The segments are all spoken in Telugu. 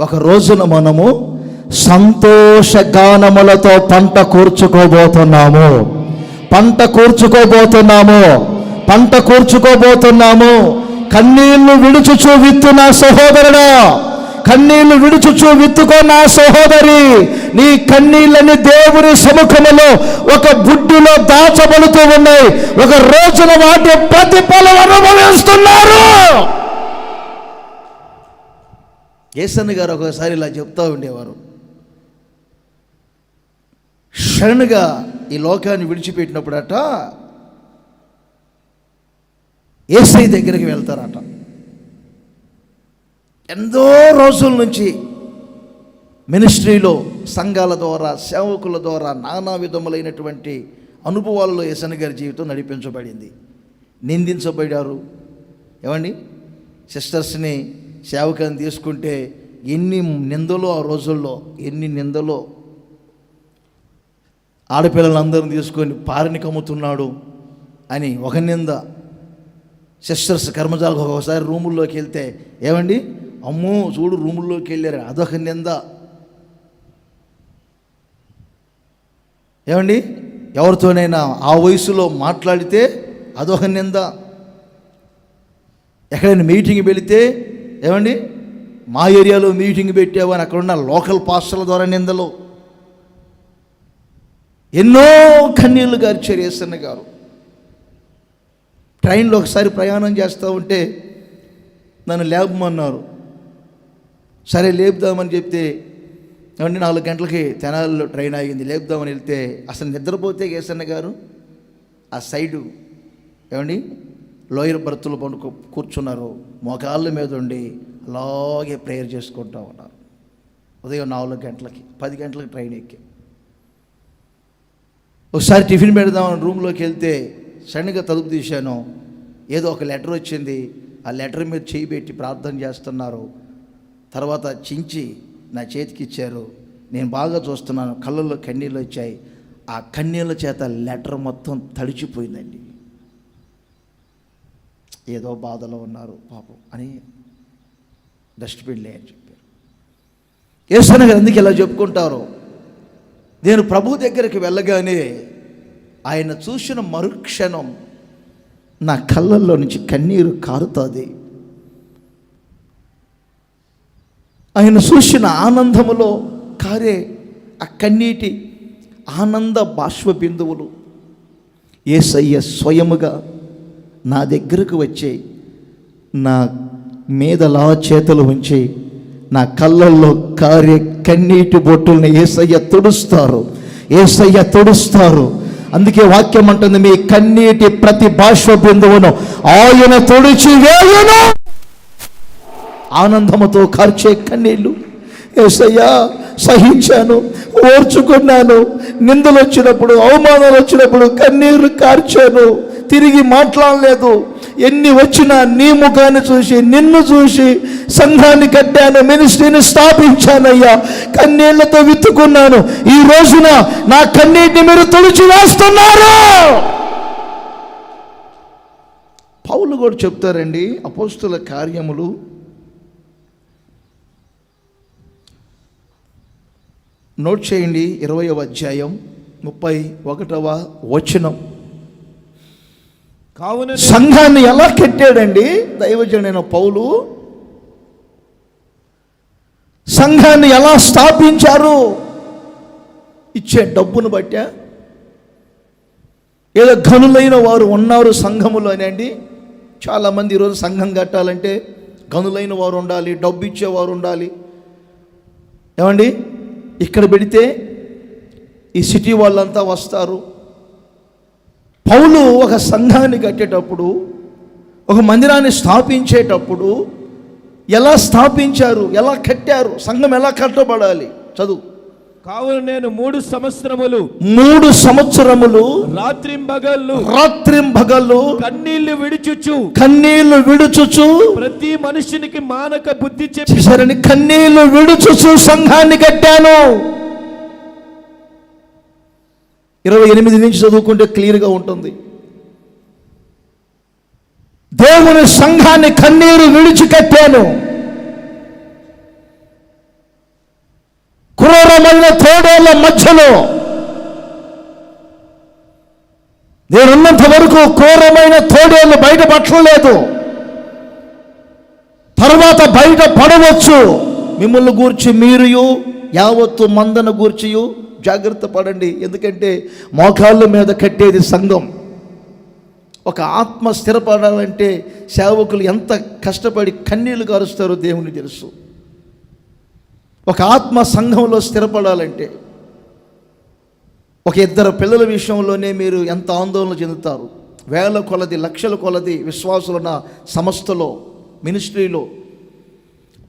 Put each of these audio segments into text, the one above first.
ఒక రోజున మనము సంతోష గానములతో పంట కూర్చుకోబోతున్నాము. పంట కూర్చుకోబోతున్నాము. పంట కూర్చుకోబోతున్నాము. కన్నీళ్ళు విడుచుచూ విత్తు నా సహోదరుడా. కన్నీళ్ళు విడుచుచూ విత్తుకో నా సహోదరి. నీ కన్నీళ్ళని దేవుని సముఖములో ఒక బుడ్డిలో దాచబడుతూ ఉన్నాయి. ఒక రోజున వాటి ప్రతిఫలం అనుభవిస్తున్నారు. ఏసన్ గారు ఒకసారి ఇలా చెప్తూ ఉండేవారు. షణ్గా ఈ లోకాన్ని విడిచిపెట్టినప్పుడట ఏసై దగ్గరికి వెళ్తారట. ఎంతో రోజుల నుంచి మినిస్ట్రీలో సంఘాల ద్వారా సేవకుల ద్వారా నానా విధములైనటువంటి అనుభవాలలో ఏసన్ గారి జీవితం నడిపించబడింది. నిందించబడారు. ఏమండి? సిస్టర్స్ని సేవకాన్ని తీసుకుంటే ఎన్ని నిందలో ఆ రోజుల్లో ఎన్ని నిందలో ఆడపిల్లలందరిని తీసుకొని పారిని కమ్ముతున్నాడు అని ఒక నింద. సిస్టర్స్ కర్మజాలకు ఒకసారి రూముల్లోకి వెళ్తే ఏమండి? అమ్మో చూడు రూముల్లోకి వెళ్ళారు. అదొక నింద. ఏమండి? ఎవరితోనైనా ఆ వయసులో మాట్లాడితే అదొక నింద. ఎక్కడైనా మీటింగ్ వెళితే ఏమండి? మా ఏరియాలో మీటింగ్ పెట్టావు అని అక్కడున్న లోకల్ పాస్టర్ల ద్వారా నిందలు. ఎన్నో కన్నీళ్ళు గారు చెరేసన్న గారు. ట్రైన్లో ఒకసారి ప్రయాణం చేస్తూ ఉంటే నన్ను లేపమన్నారు. సరే లేపుదామని చెప్తే ఏమండి నాలుగు గంటలకి తెనాలిలో ట్రైన్ ఆగింది. లేపుదామని వెళ్తే అసలు నిద్రపోతే కేసన్న గారు ఆ సైడు ఏమండి లోయర్ బర్త్లో పండుకు కూర్చున్నారు. మోకాళ్ళ మీద ఉండి అలాగే ప్రేయర్ చేసుకుంటూ ఉన్నారు. ఉదయం నాలుగు గంటలకి పది గంటలకి ట్రైన్ ఎక్కి. ఒకసారి టిఫిన్ పెడదామని రూమ్లోకి వెళ్తే సడన్గా తలుపు తీశాను. ఏదో ఒక లెటర్ వచ్చింది. ఆ లెటర్ మీద చేయి పెట్టి ప్రార్థన చేస్తున్నారు. తర్వాత చించి నా చేతికి ఇచ్చారు. నేను బాగా చూస్తున్నాను. కళ్ళల్లో కన్నీళ్ళు వచ్చాయి. ఆ కన్నీళ్ళ చేత లెటర్ మొత్తం తడిచిపోయిందండి. ఏదో బాధలో ఉన్నారు పాపం అని డస్ట్బిన్లే అని చెప్పారు. ఏసన గారు ఎందుకు ఇలా చెప్పుకుంటారు? నేను ప్రభు దగ్గరికి వెళ్ళగానే ఆయన చూసిన మరుక్షణం నా కళ్ళల్లో నుంచి కన్నీరు కారుతుంది. ఆయన చూసిన ఆనందములో కారే ఆ కన్నీటి ఆనంద బాష్ప బిందువులు ఏసయ్య స్వయముగా నా దగ్గరకు వచ్చి నా మీదలా చేతులు ఉంచి నా కళ్ళల్లో కారే కన్నీటి బొట్టుల్ని ఏసయ్య తుడుస్తారు. ఏసయ్య తుడుస్తారు. అందుకే వాక్యం అంటుంది మీ కన్నీటి ప్రతి బాష్ప బిందువును ఆయన తుడిచి వేయను. ఆనందముతో కార్చే కన్నీళ్ళు ఏసయ్యా సహించాను ఓర్చుకున్నాను. నిందలు వచ్చినప్పుడు అవమానాలు వచ్చినప్పుడు కన్నీరు కార్చాను. తిరిగి మాట్లాడలేదు. ఎన్ని వచ్చినా నీ ముఖాన్ని చూసి నిన్ను చూసి సంఘాన్ని కట్టాను మినిస్ట్రీని స్థాపించానయ్యా. కన్నీళ్ళతో విత్తుకున్నాను. ఈ రోజున నా కన్నీటిని మీరు తుడిచి వేస్తున్నారు. పౌలు కూడా చెప్తారండి అపోస్తుల కార్యములు. నోట్ చేయండి ఇరవయవ అధ్యాయం ముప్పై ఒకటవ వచనం. కావున సంఘాన్ని ఎలా కట్టాడండి? దైవజనైన పౌలు. సంఘాన్ని ఎలా స్థాపించారు? ఇచ్చే డబ్బును బట్టా. ఏదో గనులైన వారు ఉన్నారు సంఘములు అని అండి. చాలామంది ఈరోజు సంఘం కట్టాలంటే గనులైన వారు ఉండాలి డబ్బు ఇచ్చేవారు ఉండాలి. ఏమండి? ఇక్కడ పెడితే ఈ సిటీ వాళ్ళంతా వస్తారు. పౌలు ఒక సంఘాన్ని కట్టేటప్పుడు ఒక మందిరాన్ని స్థాపించేటప్పుడు ఎలా స్థాపించారు ఎలా కట్టారు సంఘం ఎలా కట్టబడాలి? చదువు. కావున నేను మూడు సంవత్సరములు మూడు సంవత్సరములు రాత్రింబగళ్ళు రాత్రింబగళ్ళు కన్నీళ్ళు విడిచుచు కన్నీళ్ళు విడుచుచు ప్రతి మనుషునికి మానక బుద్ధి చెప్పి కన్నీళ్ళు విడుచుచు సంఘాన్ని కట్టాను. ఇరవై ఎనిమిది నుంచి చదువుకుంటే క్లియర్గా ఉంటుంది. దేవుని సంఘాన్ని కన్నీరు విడిచికట్టాను క్రూరమైన తోడేళ్ళ మధ్యలో నేనున్నంత వరకు క్రూరమైన తోడేళ్ళు బయటపట్టలేదు తర్వాత బయట పడవచ్చు మిమ్మల్ని గూర్చి మీరు యావత్తు మందను గూర్చియు జాగ్రత్త పడండి. ఎందుకంటే మోకాళ్ళ మీద కట్టేది సంఘం. ఒక ఆత్మ స్థిరపడాలంటే సేవకులు ఎంత కష్టపడి కన్నీళ్ళు కారుస్తారో దేవుని తెలుసు. ఒక ఆత్మ సంఘంలో స్థిరపడాలంటే ఒక ఇద్దరు పిల్లల విషయంలోనే మీరు ఎంత ఆందోళన చెందుతారు. వేల కొలది లక్షల కొలది విశ్వాసులున్న సంస్థలో మినిస్ట్రీలో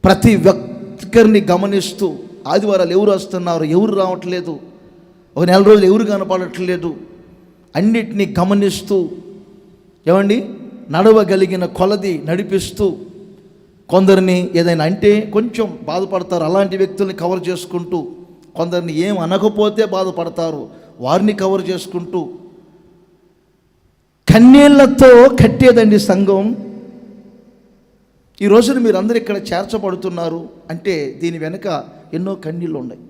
ప్రతి వ్యక్తిని గమనిస్తూ ఆదివారాలు ఎవరు వస్తున్నారు ఎవరు రావట్లేదు ఒక నెల రోజులు ఎవరు కనపడట్లేదు. అన్నిటినీ గమనిస్తూ ఏమండి? నడవగలిగిన కొలది నడిపిస్తూ కొందరిని ఏదైనా అంటే కొంచెం బాధపడతారు అలాంటి వ్యక్తుల్ని కవర్ చేసుకుంటూ కొందరిని ఏం అనకపోతే బాధపడతారు వారిని కవర్ చేసుకుంటూ. కన్నీళ్ళతో కట్టేదండి సంఘం. ఈ రోజున మీరు అందరు ఇక్కడ చేర్చబడుతున్నారు అంటే దీని వెనుక ఎన్నో కన్నీళ్ళు ఉన్నాయి